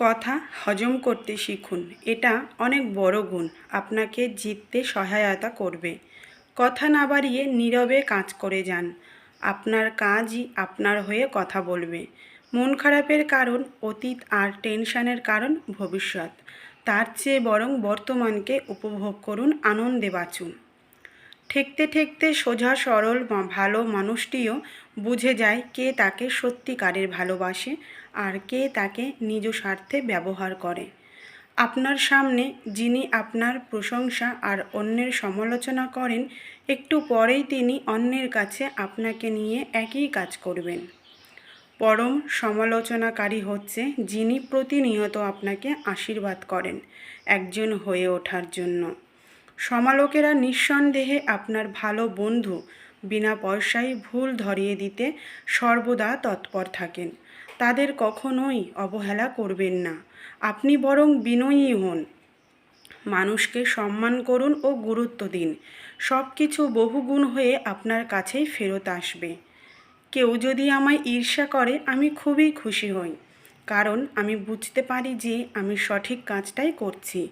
কথা হজম করতে শিখুন। এটা অনেক বড় গুণ, আপনাকে জিততে সহায়তা করবে। কথা না বাড়িয়ে নীরবে কাজ করে যান। আপনার কাজই আপনার হয়ে কথা বলবে। মন খারাপের কারণ, অতীত আর টেনশনের কারণ ভবিষ্যৎ। তার চেয়ে বরং বর্তমানকে উপভোগ করুন, আনন্দে বাঁচুন। ঠেকতে ঠেকতে সোজা, সরল ভালো মানুষটিও বুঝে যায় কে তাকে সত্যিকারের ভালোবাসে আর কে তাকে নিজ স্বার্থে ব্যবহার করে। আপনার সামনে যিনি আপনার প্রশংসা আর অন্যের সমালোচনা করেন, একটু পরেই তিনি অন্যের কাছে আপনাকে নিয়ে একই কাজ করবেন। পরম সমালোচনাকারী হচ্ছে যিনি প্রতিনিয়ত আপনাকে আশীর্বাদ করেন একজন হয়ে ওঠার জন্য। সমালোকেরা নিঃসন্দেহে আপনার ভালো বন্ধু, বিনা পয়সায় ভুল ধরিয়ে দিতে সর্বদা তৎপর থাকেন। তাদের কখনোই অবহেলা করবেন না। আপনি বরং বিনয়ী হন। মানুষকে সম্মান করুন ও গুরুত্ব দিন। সব কিছু বহুগুণ হয়ে আপনার কাছেই ফেরত আসবে। কেউ যদি আমায় ঈর্ষা করে, আমি খুবই খুশি হই। কারণ আমি বুঝতে পারি যে আমি সঠিক কাজটাই করছি।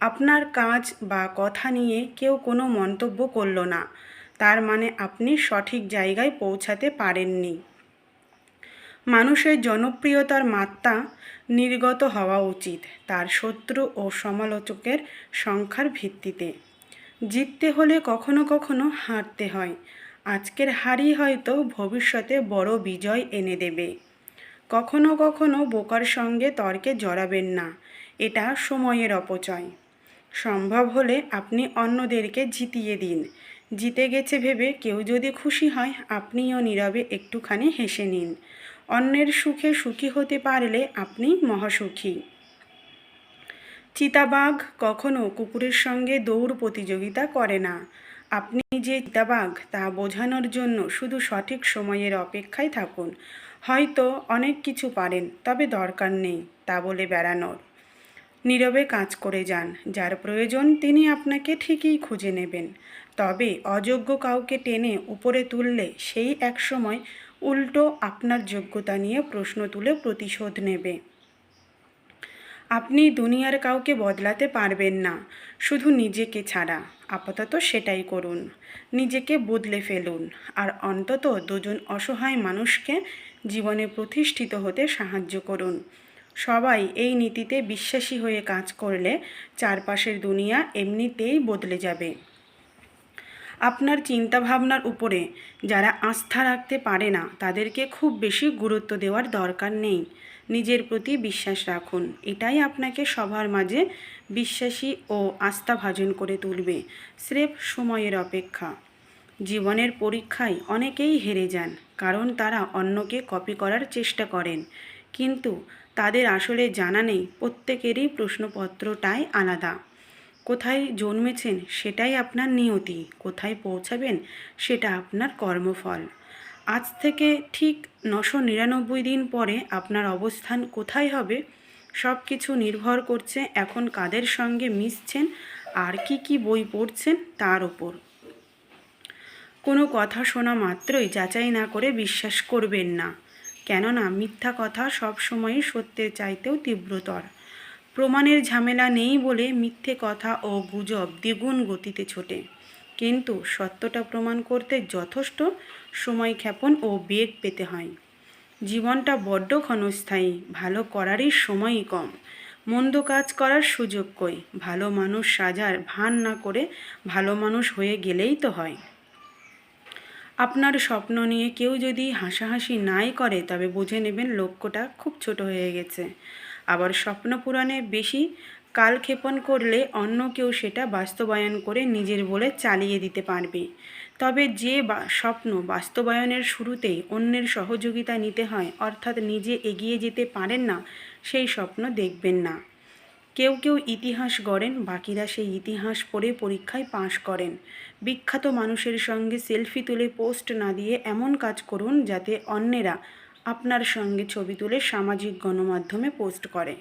আপনার কাজ বা কথা নিয়ে কেউ কোনো মন্তব্য করল না। তার মানে আপনি সঠিক জায়গায় পৌঁছাতে পারেননি। মানুষের জনপ্রিয়তার মাত্রা নির্গত হওয়া উচিত তার শত্রু ও সমালোচকের সংখ্যার ভিত্তিতে। জিততে হলে কখনো কখনো হারতে হয়। আজকের হারই হয়তো ভবিষ্যতে বড় বিজয় এনে দেবে। কখনো কখনো বোকার সঙ্গে তর্কে জড়াবেন না। এটা সময়ের অপচয়। সম্ভব হলে আপনি অন্যদেরকে জিতিয়ে দিন। জিতে গেছে ভেবে কেউ যদি খুশি হয়, আপনিও নীরবে একটুখানি হেসে নিন। অন্যের সুখে সুখী হতে পারলে আপনি মহাসুখী। চিতাবাঘ কখনো কুকুরের সঙ্গে দৌড় প্রতিযোগিতা করে না। আপনি যে চিতাবাঘ, তা বোঝানোর জন্য শুধু সঠিক সময়ের অপেক্ষায় থাকুন। হয়তো অনেক কিছু পারেন, তবে দরকার নেই, তা বলে বেড়ানোর। নীরবে কাজ করে যান। যার প্রয়োজন তিনি আপনাকে ঠিকই খুঁজে নেবেন। তবে অযোগ্য কাউকে টেনে উপরে তুললে সেই একসময় উল্টো আপনার যোগ্যতা নিয়ে প্রশ্ন তুলে প্রতিশোধ নেবে। আপনি দুনিয়ার কাউকে বদলাতে পারবেন না। শুধু নিজেকে ছাড়া। আপাতত সেটাই করুন। নিজেকে বদলে ফেলুন। আর অন্তত দুজন অসহায় মানুষকে জীবনে প্রতিষ্ঠিত হতে সাহায্য করুন। সবাই এই নীতিতে বিশ্বাসী হয়ে কাজ করলে চারপাশের দুনিয়া এমনিতেই বদলে যাবে। আপনার চিন্তাভাবনার উপরে যারা আস্থা রাখতে পারে না, তাদেরকে খুব বেশি গুরুত্ব দেওয়ার দরকার নেই। নিজের প্রতি বিশ্বাস রাখুন, এটাই আপনাকে সবার মাঝে বিশ্বাসী ও আস্থাভাজন করে তুলবে, স্রেফ সময়ের অপেক্ষা। জীবনের পরীক্ষায় অনেকেই হেরে যান, কারণ তারা অন্যকে কপি করার চেষ্টা করেন। কিন্তু তাদের আসলে জানা নেই। প্রত্যেকেরই প্রশ্নপত্রটাই আলাদা। কোথায় জন্মেছেন সেটাই আপনার নিয়তি। কোথায় পৌঁছাবেন সেটা আপনার কর্মফল। আজ থেকে ঠিক নশো নিরানব্বই দিন পরে আপনার অবস্থান কোথায় হবে সব কিছু নির্ভর করছে এখন কাদের সঙ্গে মিশছেন, আর কি কি বই পড়ছেন তার ওপর। কোনো কথা শোনা মাত্রই যাচাই না করে বিশ্বাস করবেন না। কেননা মিথ্যা কথা সবসময়ই সত্যের চাইতেও তীব্রতর। প্রমাণের ঝামেলা নেই বলে মিথ্যে কথা ও গুজব দ্বিগুণ গতিতে ছোটে। কিন্তু সত্যটা প্রমাণ করতে যথেষ্ট সময় ক্ষেপণ ও বেগ পেতে হয়। জীবনটা বড্ড ক্ষণস্থায়ী, ভালো করারই সময়ই কম। মন্দ কাজ করার সুযোগ কই? ভালো মানুষ সাজার ভান না করে ভালো মানুষ হয়ে গেলেই তো হয়। আপনার স্বপ্ন নিয়ে কেউ যদি হাসাহাসি নাই করে, তবে বুঝে নেবেন লক্ষ্যটা খুব ছোট হয়ে গেছে। আবার স্বপ্ন পূরণে বেশি কালক্ষেপণ করলে অন্য কেউ সেটা বাস্তবায়ন করে নিজের বলে চালিয়ে দিতে পারবে। তবে যে বা, স্বপ্ন বাস্তবায়নের শুরুতেই অন্যের সহযোগিতা নিতে হয়, অর্থাৎ নিজে এগিয়ে যেতে পারেন না, সেই স্বপ্ন দেখবেন না। কেউ কেউ ইতিহাস গড়েন, বাকিরা সেই ইতিহাস পড়ে পরীক্ষায় পাশ করেন। বিখ্যাত মানুষের সঙ্গে সেলফি তুলে পোস্ট না দিয়ে এমন কাজ করুন যাতে অন্যেরা আপনার সঙ্গে ছবি তুলে সামাজিক গণমাধ্যমে পোস্ট করে।